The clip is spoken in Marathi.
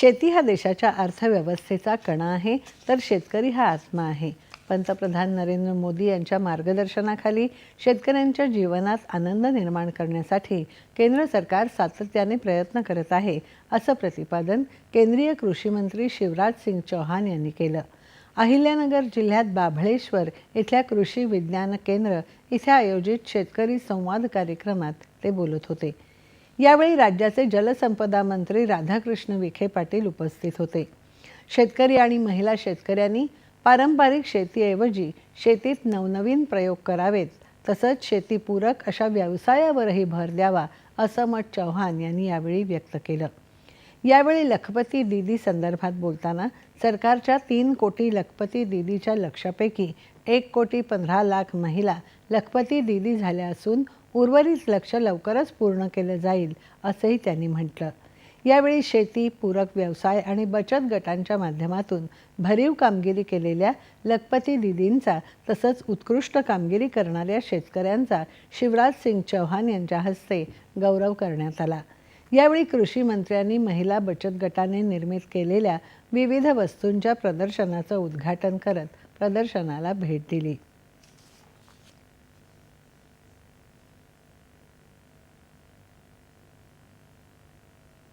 शेती हा देशाच्या अर्थव्यवस्थेचा कणा आहे तर शेतकरी हा आत्मा आहे. पंतप्रधान नरेंद्र मोदी यांच्या मार्गदर्शनाखाली शेतकऱ्यांच्या जीवनात आनंद निर्माण करण्यासाठी केंद्र सरकार सातत्याने प्रयत्न करत आहे असं प्रतिपादन केंद्रीय कृषी मंत्री शिवराज सिंग चौहान यांनी केलं. अहिल्यानगर जिल्ह्यात बाभळेश्वर इथल्या कृषी विज्ञान केंद्र इथे आयोजित शेतकरी संवाद कार्यक्रमात ते बोलत होते. यावेळी राज्याचे जलसंपदा मंत्री राधाकृष्ण विखे पाटील उपस्थित होते. शेतकरी आणि महिला शेतकऱ्यांनी पारंपरिक शेतीऐवजी शेतीत नवनवीन प्रयोग करावेत तसंच शेतीपूरक अशा व्यवसायावरही भर द्यावा असं मत चौहान यांनी यावेळी व्यक्त केलं. यावेळी लखपती दिदी संदर्भात बोलताना सरकारच्या तीन कोटी लखपती दीदीच्या लक्षापैकी एक कोटी पंधरा लाख महिला लखपती दीदी झाल्या असून उर्वरित लक्ष लवकरच पूर्ण केलं जाईल असंही त्यांनी म्हटलं. यावेळी शेती पूरक व्यवसाय आणि बचत गटांच्या माध्यमातून भरीव कामगिरी केलेल्या लखपती दिदींचा तसंच उत्कृष्ट कामगिरी करणाऱ्या शेतकऱ्यांचा शिवराज सिंग चौहान यांच्या हस्ते गौरव करण्यात आला. यावेळी कृषी मंत्र्यांनी महिला बचत गटाने निर्मित केलेल्या विविध वस्तूंच्या प्रदर्शनाचं उद्घाटन करत प्रदर्शनाला भेट दिली.